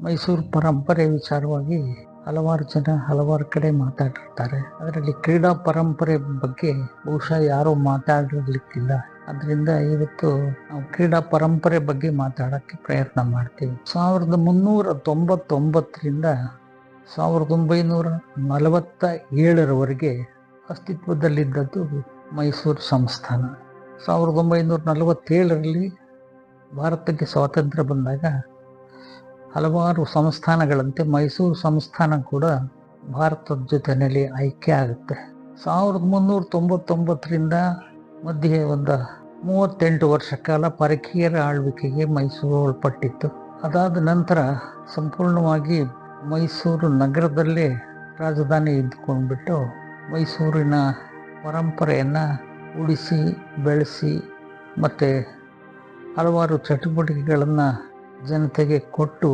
ಮೈಸೂರು ಪರಂಪರೆ ವಿಚಾರವಾಗಿ ಹಲವಾರು ಜನ ಹಲವಾರು ಕಡೆ ಮಾತಾಡಿರ್ತಾರೆ. ಅದರಲ್ಲಿ ಕ್ರೀಡಾ ಪರಂಪರೆ ಬಗ್ಗೆ ಬಹುಶಃ ಯಾರೂ ಮಾತಾಡಿರ್ಲಿಕ್ಕಿಲ್ಲ. ಅದರಿಂದ ಇವತ್ತು ನಾವು ಕ್ರೀಡಾ ಪರಂಪರೆ ಬಗ್ಗೆ ಮಾತಾಡೋಕ್ಕೆ ಪ್ರಯತ್ನ ಮಾಡ್ತೀವಿ. ಸಾವಿರದ ಮುನ್ನೂರ ತೊಂಬತ್ತೊಂಬತ್ತರಿಂದ ಸಾವಿರದ ಒಂಬೈನೂರ ನಲವತ್ತ ಏಳರವರೆಗೆ ಅಸ್ತಿತ್ವದಲ್ಲಿದ್ದದ್ದು ಮೈಸೂರು ಸಂಸ್ಥಾನ. ಸಾವಿರದ ಒಂಬೈನೂರ ನಲವತ್ತೇಳರಲ್ಲಿ ಭಾರತಕ್ಕೆ ಸ್ವಾತಂತ್ರ್ಯ ಬಂದಾಗ ಹಲವಾರು ಸಂಸ್ಥಾನಗಳಂತೆ ಮೈಸೂರು ಸಂಸ್ಥಾನ ಕೂಡ ಭಾರತದ ಜೊತೆಯಲ್ಲಿ ಆಯ್ಕೆ ಆಗುತ್ತೆ. ಸಾವಿರದ ಮುನ್ನೂರ ತೊಂಬತ್ತೊಂಬತ್ತರಿಂದ ಮಧ್ಯೆ ಒಂದು ಮೂವತ್ತೆಂಟು ವರ್ಷ ಕಾಲ ಪರಕೀಯರ ಆಳ್ವಿಕೆಗೆ ಮೈಸೂರು ಒಳಪಟ್ಟಿತ್ತು. ಅದಾದ ನಂತರ ಸಂಪೂರ್ಣವಾಗಿ ಮೈಸೂರು ನಗರದಲ್ಲೇ ರಾಜಧಾನಿ ಇದ್ದುಕೊಂಡ್ಬಿಟ್ಟು ಮೈಸೂರಿನ ಪರಂಪರೆಯನ್ನು ಉಳಿಸಿ, ಬೆಳೆಸಿ ಮತ್ತು ಹಲವಾರು ಚಟುವಟಿಕೆಗಳನ್ನು ಜನತೆಗೆ ಕೊಟ್ಟು